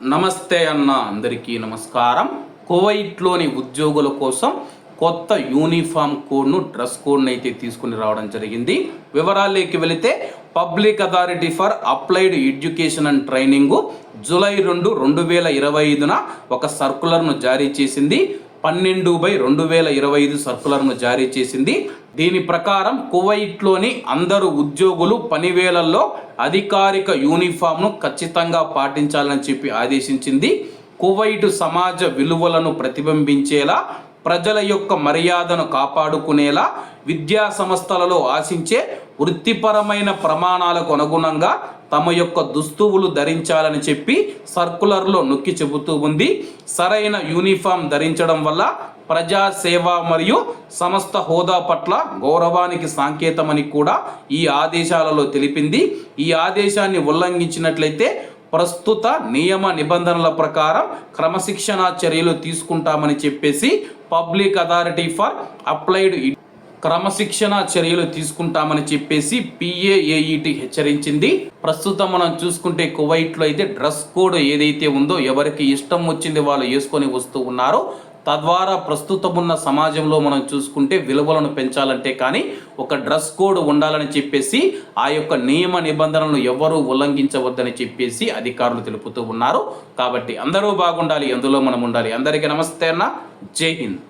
నమస్తే అన్న అందరికీ నమస్కారం. కువైట్లోని ఉద్యోగుల కోసం కొత్త యూనిఫామ్ కోడ్ను డ్రెస్ కోడ్ను అయితే తీసుకుని రావడం జరిగింది. వివరాల్లోకి వెళితే public authority for applied education and training July రెండు రెండు వేల ఇరవై ఐదున ఒక సర్కులర్ను జారీ చేసింది. పన్నెండు బై రెండు వేల ఇరవై ఐదు సర్కులర్ను జారీ చేసింది. దీని ప్రకారం కువైట్లోని అందరు ఉద్యోగులు పనివేళల్లో అధికారిక యూనిఫామ్ను ఖచ్చితంగా పాటించాలని చెప్పి ఆదేశించింది. కువైట్ సమాజ విలువలను ప్రతిబింబించేలా ప్రజల యొక్క మర్యాదను కాపాడుకునేలా విద్యా సంస్థలలో ఆశించే వృత్తిపరమైన ప్రమాణాలకు అనుగుణంగా తమ యొక్క దుస్తువులు ధరించాలని చెప్పి సర్కులర్లో నొక్కి చెబుతూ ఉంది. సరైన యూనిఫామ్ ధరించడం వల్ల ప్రజా సేవ మరియు సమస్త హోదా పట్ల గౌరవానికి సాంకేతమని కూడా ఈ ఆదేశాలలో తెలిపింది. ఈ ఆదేశాన్ని ఉల్లంఘించినట్లయితే ప్రస్తుత నియమ నిబంధనల ప్రకారం క్రమశిక్షణా చర్యలు తీసుకుంటామని చెప్పేసి పబ్లిక్ అథారిటీ ఫర్ అప్లైడ్ క్రమశిక్షణ చర్యలు తీసుకుంటామని చెప్పేసి పిఏఏఈటి హెచ్చరించింది. ప్రస్తుతం మనం చూసుకుంటే కువైట్లో అయితే డ్రెస్ కోడ్ ఏదైతే ఉందో ఎవరికి ఇష్టం వచ్చింది వాళ్ళు వేసుకొని వస్తూ ఉన్నారో తద్వారా ప్రస్తుతం ఉన్న సమాజంలో మనం చూసుకుంటే విలువలను పెంచాలంటే కానీ ఒక డ్రెస్ కోడ్ ఉండాలని చెప్పేసి ఆ యొక్క నియమ నిబంధనలను ఎవరూ ఉల్లంఘించవద్దని చెప్పేసి అధికారులు తెలుపుతూ ఉన్నారు. కాబట్టి అందరూ బాగుండాలి అందులో మనం ఉండాలి. అందరికీ నమస్తే అన్న. జై హింద్.